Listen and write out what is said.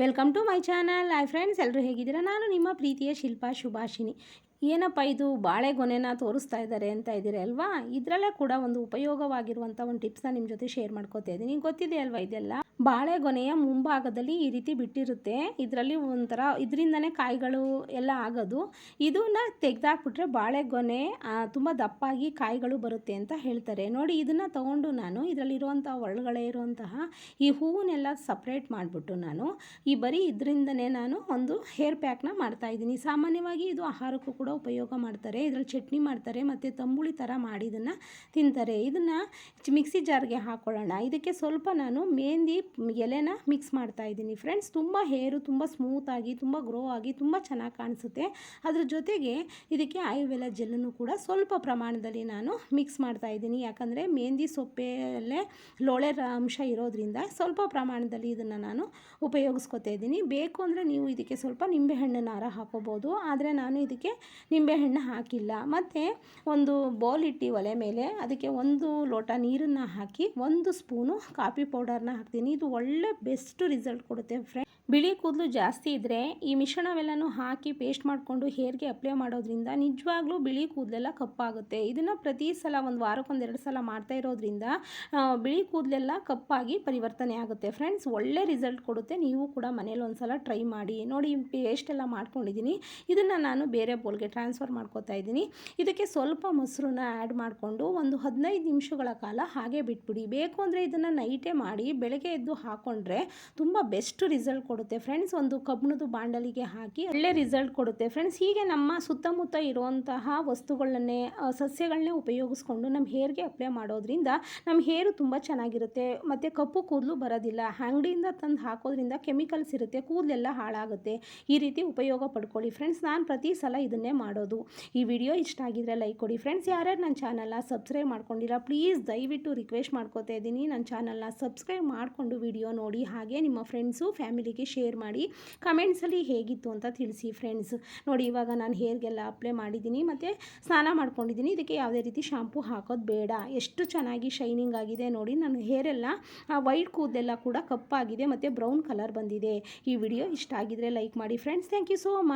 Welcome to my channel. Hi friends ಎಲ್ಲರೂ ಹೇಗಿದ್ದೀರಾ? ನಾನು ನಿಮ್ಮ ಪ್ರೀತಿಯ ಶಿಲ್ಪಾ ಶುಭಾಷಿನಿ ಏನಪ್ಪ ಇದು? ಬಾಳೆಗೊನೆನ ತೋರಿಸ್ತಾ ಇದ್ದಾರೆ ಅಂತ ಇದ್ದೀರಿ ಅಲ್ವಾ? ಇದರಲ್ಲೇ ಕೂಡ ಒಂದು ಉಪಯೋಗವಾಗಿರುವಂಥ ಒಂದು ಟಿಪ್ಸ್ನ ನಿಮ್ಮ ಜೊತೆ ಶೇರ್ ಮಾಡ್ಕೋತಾ ಇದ್ದೀನಿ. ಗೊತ್ತಿದೆ ಅಲ್ವಾ ಇದೆಲ್ಲ? ಬಾಳೆಗೊನೆಯ ಮುಂಭಾಗದಲ್ಲಿ ಈ ರೀತಿ ಬಿಟ್ಟಿರುತ್ತೆ. ಇದರಲ್ಲಿ ಒಂಥರ ಇದರಿಂದನೇ ಕಾಯಿಗಳು ಎಲ್ಲ ಆಗೋದು. ಇದನ್ನ ತೆಗೆದಾಕ್ಬಿಟ್ರೆ ಬಾಳೆಗೊನೆ ತುಂಬ ದಪ್ಪಾಗಿ ಕಾಯಿಗಳು ಬರುತ್ತೆ ಅಂತ ಹೇಳ್ತಾರೆ. ನೋಡಿ, ಇದನ್ನು ತಗೊಂಡು ನಾನು ಇದರಲ್ಲಿರುವಂಥ ಒಳಗಡೆ ಇರುವಂತಹ ಈ ಹೂವನ್ನೆಲ್ಲ ಸಪ್ರೇಟ್ ಮಾಡಿಬಿಟ್ಟು ನಾನು ಈ ಬರೀ ಇದರಿಂದನೇ ನಾನು ಒಂದು ಹೇರ್ ಪ್ಯಾಕ್ನ ಮಾಡ್ತಾ ಇದ್ದೀನಿ. ಸಾಮಾನ್ಯವಾಗಿ ಇದು ಆಹಾರಕ್ಕೂ ಕೂಡ ಉಪಯೋಗ ಮಾಡ್ತಾರೆ. ಇದರಲ್ಲಿ ಚಟ್ನಿ ಮಾಡ್ತಾರೆ, ಮತ್ತು ತಂಬುಳಿ ಥರ ಮಾಡಿ ಇದನ್ನು ತಿಂತಾರೆ. ಇದನ್ನು ಮಿಕ್ಸಿ ಜಾರ್ಗೆ ಹಾಕ್ಕೊಳ್ಳೋಣ ಇದಕ್ಕೆ ಸ್ವಲ್ಪ ನಾನು ಮೆಹಂದಿ ಎಲೆನ ಮಿಕ್ಸ್ ಮಾಡ್ತಾ ಇದ್ದೀನಿ ಫ್ರೆಂಡ್ಸ್ ತುಂಬ ಹೇರು ತುಂಬ ಸ್ಮೂತಾಗಿ ತುಂಬ ಗ್ರೋ ಆಗಿ, ತುಂಬ ಚೆನ್ನಾಗಿ ಕಾಣಿಸುತ್ತೆ. ಅದ್ರ ಜೊತೆಗೆ ಇದಕ್ಕೆ ಆಯುರ್ವೇದ ಜೆಲ್ಲನ್ನು ಕೂಡ ಸ್ವಲ್ಪ ಪ್ರಮಾಣದಲ್ಲಿ ನಾನು ಮಿಕ್ಸ್ ಮಾಡ್ತಾ ಇದ್ದೀನಿ. ಯಾಕಂದರೆ ಮೆಹಂದಿ ಸೊಪ್ಪೆಯಲ್ಲೇ ಲೋಳೆ ಅಂಶ ಇರೋದ್ರಿಂದ ಸ್ವಲ್ಪ ಪ್ರಮಾಣದಲ್ಲಿ ಇದನ್ನು ನಾನು ಉಪಯೋಗಿಸ್ಕೊತಾ ಇದ್ದೀನಿ. ಬೇಕು ಅಂದರೆ ನೀವು ಇದಕ್ಕೆ ಸ್ವಲ್ಪ ನಿಂಬೆಹಣ್ಣು ನಾರ ಹಾಕೋಬೋದು. ಆದರೆ ನಾನು ಇದಕ್ಕೆ ನಿಂಬೆಹಣ್ಣು ಹಾಕಿಲ್ಲ. ಮತ್ತು ಒಂದು ಬೌಲ್ ಇಟ್ಟು ಒಲೆ ಮೇಲೆ ಅದಕ್ಕೆ ಒಂದು ಲೋಟ ನೀರನ್ನು ಹಾಕಿ, ಒಂದು ಸ್ಪೂನು ಕಾಫಿ ಪೌಡರ್ನ ಹಾಕ್ತೀನಿ. ಇದು ಒಳ್ಳೆ ಬೆಸ್ಟ್ ರಿಸಲ್ಟ್ ಕೊಡುತ್ತೆ ಫ್ರೆಂಡ್ ಬಿಳಿ ಕೂದಲು ಜಾಸ್ತಿ ಇದ್ದರೆ ಈ ಮಿಶ್ರಣವೆಲ್ಲನೂ ಹಾಕಿ ಪೇಸ್ಟ್ ಮಾಡಿಕೊಂಡು ಹೇರ್ಗೆ ಅಪ್ಲೈ ಮಾಡೋದ್ರಿಂದ ನಿಜವಾಗ್ಲೂ ಬಿಳಿ ಕೂದಲೆಲ್ಲ ಕಪ್ಪಾಗುತ್ತೆ. ಇದನ್ನು ಪ್ರತಿ ಸಲ ಒಂದು ವಾರಕ್ಕೊಂದೆರಡು ಸಲ ಮಾಡ್ತಾ ಇರೋದ್ರಿಂದ ಬಿಳಿ ಕೂದಲೆಲ್ಲ ಕಪ್ಪಾಗಿ ಪರಿವರ್ತನೆ ಆಗುತ್ತೆ. ಫ್ರೆಂಡ್ಸ್ ಒಳ್ಳೆ ರಿಸಲ್ಟ್ ಕೊಡುತ್ತೆ. ನೀವು ಕೂಡ ಮನೇಲಿ ಒಂದು ಸಲ ಟ್ರೈ ಮಾಡಿ. ನೋಡಿ ಪೇಸ್ಟ್ ಎಲ್ಲ ಮಾಡ್ಕೊಂಡಿದ್ದೀನಿ ಇದನ್ನು ನಾನು ಬೇರೆ ಬೋಲ್ಗೆ ಟ್ರಾನ್ಸ್ಫರ್ ಮಾಡ್ಕೋತಾ ಇದ್ದೀನಿ. ಇದಕ್ಕೆ ಸ್ವಲ್ಪ ಮೊಸರನ್ನ ಆ್ಯಡ್ ಮಾಡಿಕೊಂಡು ಒಂದು ಹದಿನೈದು ನಿಮಿಷಗಳ ಕಾಲ ಹಾಗೆ ಬಿಟ್ಬಿಡಿ. ಬೇಕು ಅಂದರೆ ಇದನ್ನು ನೈಟೇ ಮಾಡಿ, ಬೆಳಗ್ಗೆ ಎದ್ದು ಹಾಕ್ಕೊಂಡ್ರೆ ತುಂಬ ಬೆಸ್ಟ್ ರಿಸಲ್ಟ್ ಕೊಡುತ್ತೆ. ಫ್ರೆಂಡ್ಸ್ ಒಂದು ಕಬ್ಬಣದ ಬಾಂಡಲಿಗೆ ಹಾಕಿ ಒಳ್ಳೆ ರಿಸಲ್ಟ್ ಕೊಡುತ್ತೆ. ಫ್ರೆಂಡ್ಸ್ ಹೀಗೆ ನಮ್ಮ ಸುತ್ತಮುತ್ತ ಇರುವಂತಹ ವಸ್ತುಗಳನ್ನೇ ಸಸ್ಯಗಳನ್ನೇ ಉಪಯೋಗಿಸ್ಕೊಂಡು ನಮ್ಮ ಹೇರ್ಗೆ ಅಪ್ಲೈ ಮಾಡೋದ್ರಿಂದ ನಮ್ಮ ಹೇರು ತುಂಬ ಚೆನ್ನಾಗಿರುತ್ತೆ. ಮತ್ತು ಕಪ್ಪು ಕೂದಲು ಬರೋದಿಲ್ಲ. ಅಂಗಡಿಯಿಂದ ತಂದು ಹಾಕೋದ್ರಿಂದ ಕೆಮಿಕಲ್ಸ್ ಇರುತ್ತೆ. ಕೂದಲೆಲ್ಲ ಹಾಳಾಗುತ್ತೆ. ಈ ರೀತಿ ಉಪಯೋಗ ಪಡ್ಕೊಳ್ಳಿ. ಫ್ರೆಂಡ್ಸ್ ನಾನು ಪ್ರತಿ ಸಲ ಇದನ್ನೇ ಮಾಡೋದು. ಈ ವಿಡಿಯೋ ಇಷ್ಟ ಆಗಿದ್ರೆ ಲೈಕ್ ಕೊಡಿ. ಫ್ರೆಂಡ್ಸ್ ಯಾರ್ಯಾರು ನನ್ನ ಚಾನಲ್ನ ಸಬ್ಸ್ಕ್ರೈಬ್ ಮಾಡ್ಕೊಂಡಿಲ್ಲ ಪ್ಲೀಸ್ ದಯವಿಟ್ಟು ರಿಕ್ವೆಸ್ಟ್ ಮಾಡ್ಕೋತಾ ಇದ್ದೀನಿ. ನನ್ನ ಚಾನಲ್ನ ಸಬ್ಸ್ಕ್ರೈಬ್ ಮಾಡಿಕೊಂಡು ವಿಡಿಯೋ ನೋಡಿ ಹಾಗೆ ನಿಮ್ಮ ಫ್ರೆಂಡ್ಸು ಫ್ಯಾಮಿಲಿಗೆ ಶೇರ್ ಮಾಡಿ ಕಮೆಂಟ್ಸಲ್ಲಿ ಹೇಗಿತ್ತು ಅಂತ ತಿಳಿಸಿ ಫ್ರೆಂಡ್ಸ್ ನೋಡಿ ಇವಾಗ ನಾನು ಹೇರ್ಗೆಲ್ಲ ಅಪ್ಲೈ ಮಾಡಿದ್ದೀನಿ, ಮತ್ತು ಸ್ನಾನ ಮಾಡ್ಕೊಂಡಿದ್ದೀನಿ. ಇದಕ್ಕೆ ಯಾವುದೇ ರೀತಿ ಶಾಂಪು ಹಾಕೋದು ಬೇಡ. ಎಷ್ಟು ಚೆನ್ನಾಗಿ ಶೈನಿಂಗ್ ಆಗಿದೆ ನೋಡಿ, ನನ್ನ ಹೇರೆಲ್ಲ ವೈಟ್ ಕೂದಲೆಲ್ಲ ಕೂಡ ಕಪ್ಪಾಗಿದೆ, ಮತ್ತು ಬ್ರೌನ್ ಕಲರ್ ಬಂದಿದೆ. ಈ ವಿಡಿಯೋ ಇಷ್ಟ ಆಗಿದ್ರೆ ಲೈಕ್ ಮಾಡಿ friends thank you so much